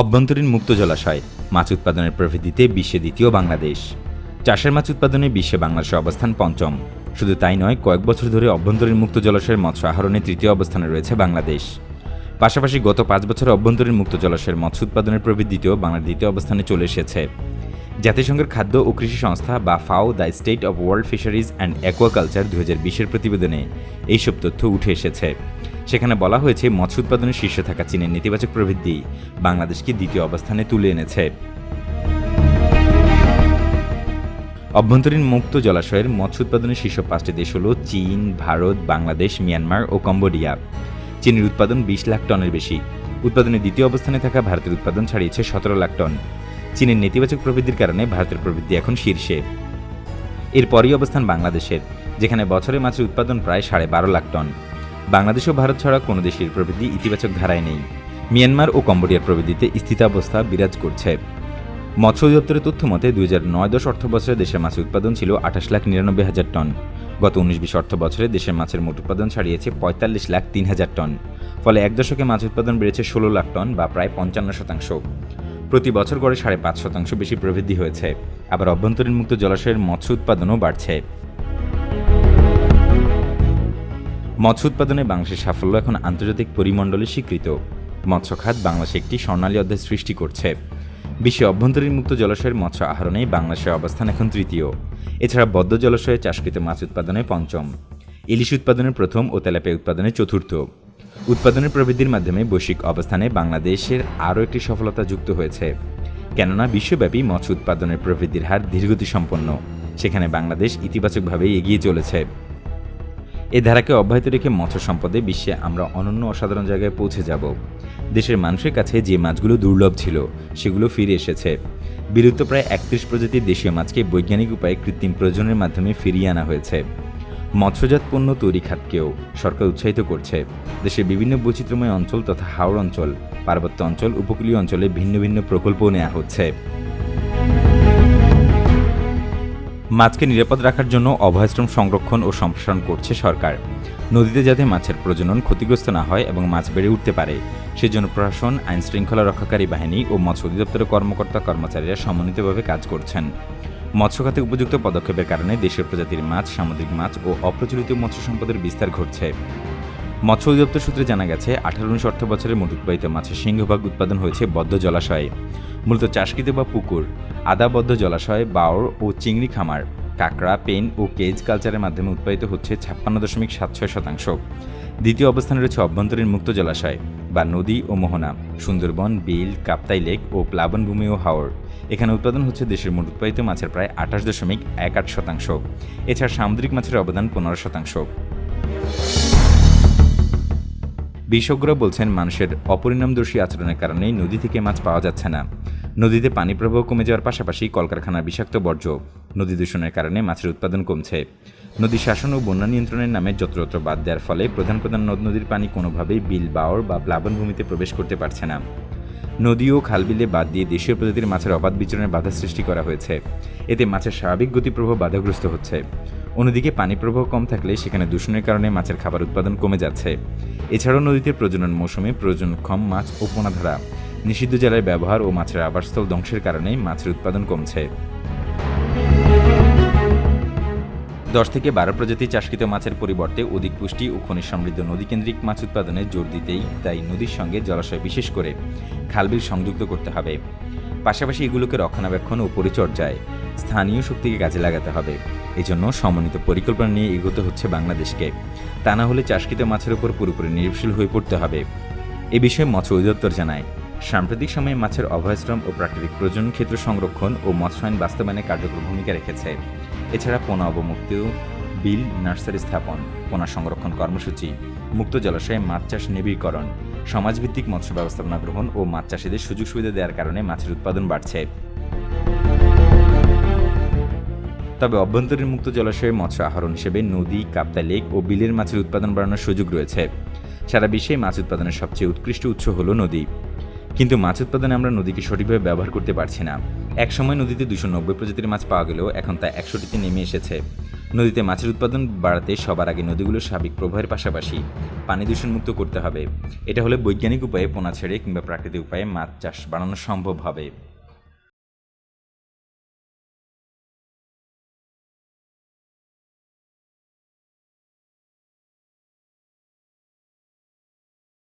অভ্যন্তরীণ মুক্ত জলাশয়, মাছ উৎপাদনের প্রবৃদ্ধিতে বিশ্বে দ্বিতীয় বাংলাদেশ। চাষের মাছ উৎপাদনে বিশ্বে বাংলাদেশের অবস্থান পঞ্চম। শুধু তাই নয়, কয়েক বছর ধরে অভ্যন্তরীণ মুক্ত জলাশয়ের মৎস্য আহরণে তৃতীয় অবস্থানে রয়েছে বাংলাদেশ। পাশাপাশি গত পাঁচ বছরে অভ্যন্তরীণ মুক্ত জলাশয়ের মৎস্য উৎপাদনের প্রবৃদ্ধিতেও বাংলার দ্বিতীয় অবস্থানে চলে এসেছে। জাতিসংঘের খাদ্য ও কৃষি সংস্থা বা FAO, the state of world fisheries and aquaculture দু হাজার বিশের প্রতিবেদনে এইসব তথ্য উঠে এসেছে। সেখানে বলা হয়েছে, মৎস্য উৎপাদনের শীর্ষে থাকা চীনের নেতিবাচক প্রবৃদ্ধি বাংলাদেশকে দ্বিতীয় অবস্থানে তুলে এনেছে। অভ্যন্তরীণ মুক্ত জলাশয়ের মৎস্য উৎপাদনের শীর্ষ পাঁচটি দেশ হল চীন, ভারত, বাংলাদেশ, মিয়ানমার ও কম্বোডিয়া। চীনের উৎপাদন বিশ লাখ টনের বেশি। উৎপাদনের দ্বিতীয় অবস্থানে থাকা ভারতের উৎপাদন ছাড়িয়েছে সতেরো লাখ টন। চীনের নেতিবাচক প্রবৃদ্ধির কারণে ভারতের প্রবৃদ্ধি এখন শীর্ষে। এরপরই অবস্থান বাংলাদেশের, যেখানে বছরে মাছের উৎপাদন প্রায় সাড়ে বারো লাখ টন। বাংলাদেশ ও ভারত ছাড়া কোনো দেশের প্রবৃদ্ধি ইতিবাচক ধারায় নেই। মিয়ানমার ও কম্বোডিয়ার প্রবৃদ্ধিতে স্থিতাবস্থা বিরাজ করছে। মৎস্য অধিদপ্তরের তথ্য মতে, দুই হাজার নয় দশ অর্থ বছরে দেশের মাছের উৎপাদন ছিল আঠাশ লাখ নিরানব্বই হাজার টন। গত উনিশ বিশ অর্থ বছরে দেশের মাছের মোট উৎপাদন ছাড়িয়েছে পঁয়তাল্লিশ লাখ তিন হাজার টন, ফলে এক দশকে মাছ উৎপাদন বেড়েছে ষোলো লাখ টন বা প্রায় পঞ্চান্ন শতাংশ। প্রতি বছর গড়ে সাড়ে পাঁচ শতাংশ বেশি প্রবৃদ্ধি হয়েছে। আবার অভ্যন্তরীণ মুক্ত জলাশয়ের মৎস্য উৎপাদনও বাড়ছে। মৎস্য উৎপাদনে বাংলাদেশের সাফল্য এখন আন্তর্জাতিক পরিমণ্ডলে স্বীকৃত। মৎস্য খাত বাংলাদেশে একটি স্বর্ণালী অধ্যায় সৃষ্টি করছে। বিশ্বে অভ্যন্তরীণ মুক্ত জলাশয়ের মৎস্য আহরণে বাংলাদেশের অবস্থান এখন তৃতীয়। এছাড়া বদ্ধ জলাশয়ে চাষকৃত মাছ উৎপাদনে পঞ্চম। ইলিশ উৎপাদনের প্রথম ও তেলাপিয়া উৎপাদনে চতুর্থ। উৎপাদনের প্রবৃদ্ধির মাধ্যমে বৈশ্বিক অবস্থানে বাংলাদেশের আরও একটি সফলতা যুক্ত হয়েছে। কেননা বিশ্বব্যাপী মৎস্য উৎপাদনের প্রবৃদ্ধির হার ধীরগতি সম্পন্ন সেখানে বাংলাদেশ ইতিবাচকভাবে এগিয়ে চলেছে। এ ধারাকে অব্যাহত রেখে মৎস্য সম্পদে বিশ্বে আমরা অনন্য অসাধারণ জায়গায় পৌঁছে যাব। দেশের মানুষের কাছে যে মাছগুলো দুর্লভ ছিল, সেগুলো ফিরে এসেছে। বিলুপ্ত প্রায় একত্রিশ প্রজাতির দেশীয় মাছকে বৈজ্ঞানিক উপায়ে কৃত্রিম প্রয়োজনের মাধ্যমে ফিরিয়ে আনা হয়েছে। মৎস্যজাত পণ্য তৈরি খাতকেও সরকার উৎসাহিত করছে। দেশের বিভিন্ন বৈচিত্র্যময় অঞ্চল তথা হাওড় অঞ্চল, পার্বত্য অঞ্চল, উপকূলীয় অঞ্চলে ভিন্ন ভিন্ন প্রকল্পও নেওয়া হচ্ছে। মাছকে নিরাপদ রাখার জন্য অভয়াশ্রম সংরক্ষণ ও সম্প্রসারণ করছে সরকার। নদীতে যাতে মাছের প্রজনন ক্ষতিগ্রস্ত না হয় এবং মাছ বেড়ে উঠতে পারে, সেজন্য প্রশাসন, আইন শৃঙ্খলা রক্ষাকারী বাহিনী ও মৎস্য অধিদপ্তরের কর্মকর্তা কর্মচারীরা সমন্বিতভাবে কাজ করছেন। মৎস্য খাতে উপযুক্ত পদক্ষেপের কারণে দেশের প্রজাতির মাছ, সামুদ্রিক মাছ ও অপ্রচলিত মৎস্য সম্পদের বিস্তার ঘটছে। মৎস্য অধিদপ্তর সূত্রে জানা গেছে, আঠারো উনিশ অর্থ বছরে মোট উৎপাদিত মাছের সিংহভাগ উৎপাদন হয়েছে বদ্ধ জলাশয়ে। মূলত চাষকৃত বা পুকুর, আদাবদ্ধ জলাশয় বাওর ও চিংড়ি খামার, কাঁকড়া, পেন ও কেজ কালচারের মাধ্যমে উৎপাদিত হচ্ছে ছাপ্পান্ন দশমিক সাত ছয় শতাংশ। দ্বিতীয় অবস্থানে রয়েছে অভ্যন্তরীণ মুক্ত জলাশয় বা নদী ও মোহনা, সুন্দরবন, বিল, কাপ্তাই লেক ও প্লাবনভূমি ও হাওর। এখানে উৎপাদন হচ্ছে দেশের মোট উৎপাদিত মাছের প্রায় আঠাশ দশমিক এক আট শতাংশ। এছাড়া সামুদ্রিক মাছের অবদান পনেরো শতাংশ। বিশেষজ্ঞরা বলছেন, মানুষের অপরিণামদর্শী আচরণের কারণেই নদী থেকে মাছ পাওয়া যাচ্ছে না। নদীতে পানি প্রবাহ কমে যাওয়ার পাশাপাশি কলকারখানার বিষাক্ত বর্জ্য নদী দূষণের কারণে মাছের উৎপাদন কমছে। নদী শাসন ও বন্যা নিয়ন্ত্রণের নামে যত্রতত্র বাদ দেওয়ার ফলে প্রধান প্রধান নদ নদীর পানি কোনোভাবেই বিল, বাওর বা প্লাবনভূমিতে প্রবেশ করতে পারছে না। নদী ও খালবিলে বাদ দিয়ে দেশীয় প্রজাতির মাছের অবাধ বিচরণের বাধা সৃষ্টি করা হয়েছে। এতে মাছের স্বাভাবিক গতিপ্রবাহ বাধাগ্রস্ত হচ্ছে। অন্যদিকে পানি প্রবাহ কম থাকলে সেখানে দূষণের কারণে মাছের খাবার উৎপাদন কমে যাচ্ছে। এছাড়াও নদীতে প্রজনন মৌসুমে প্রয়োজনক্ষম মাছ ও পোনাধারা নিষিদ্ধ জেলার ব্যবহার ও মাছের আবাসস্থল ধ্বংসের কারণে মাছের উৎপাদন কমছে। দশ থেকে বারো প্রজাতি চাষকৃত মাছের পরিবর্তে অধিক পুষ্টি ও খনিজ সমৃদ্ধ নদীকেন্দ্রিক মাছ উৎপাদনে জোর দিতেই তাই নদীর সঙ্গে জলাশয় বিশেষ করে খালবিল সংযুক্ত করতে হবে। পাশাপাশি এগুলোকে রক্ষণাবেক্ষণ ও পরিচর্যায় স্থানীয় শক্তিকে কাজে লাগাতে হবে। এজন্য সমন্বিত পরিকল্পনা নিয়ে এগোতে হচ্ছে বাংলাদেশকে। তা না হলে চাষকৃত মাছের উপর পুরোপুরি নির্ভরশীল হয়ে পড়তে হবে। এ বিষয়ে মৎস্য অধিদপ্তর জানায়। সাম্প্রতিক সময়ে মাছের অভয়াশ্রম ও প্রাকৃতিক প্রজনন ক্ষেত্র সংরক্ষণ ও মৎস্যায়ন বাস্তবায়নে কার্যকর ভূমিকা রেখেছে। এছাড়া পোনা অবমুক্ত, বিল, নার্সারি স্থাপন, পোনা সংরক্ষণ কর্মসূচি, মুক্ত জলাশয়ে মাছ চাষ নিবিড়করণ, সমাজভিত্তিক মৎস্য ব্যবস্থাপনা গ্রহণ ও মাছ চাষিদের সুযোগ সুবিধা দেওয়ার কারণে মাছের উৎপাদন বাড়ছে। তবে অভ্যন্তরীণ মুক্ত জলাশয়ে মৎস্য আহরণ হিসেবে নদী, কাপ্তা লেক ও বিলের মাছের উৎপাদন বাড়ানোর সুযোগ রয়েছে। সারা বিশ্বে মাছ উৎপাদনের সবচেয়ে উৎকৃষ্ট উৎস হল নদী। কিন্তু মাছ উৎপাদনে আমরা নদীকে সঠিকভাবে ব্যবহার করতে পারছি না। একসময় নদীতে দুশো নব্বই প্রজাতির মাছ পাওয়া গেলেও এখন তা একশোটিতে নেমে এসেছে। নদীতে মাছের উৎপাদন বাড়াতে সবার আগে নদীগুলোর স্বাভাবিক প্রবাহের পাশাপাশি পানি দূষণমুক্ত করতে হবে। এটা হলে বৈজ্ঞানিক উপায়ে পোনা ছেড়ে কিংবা প্রাকৃতিক উপায়ে মাছ চাষ বাড়ানো সম্ভব হবে।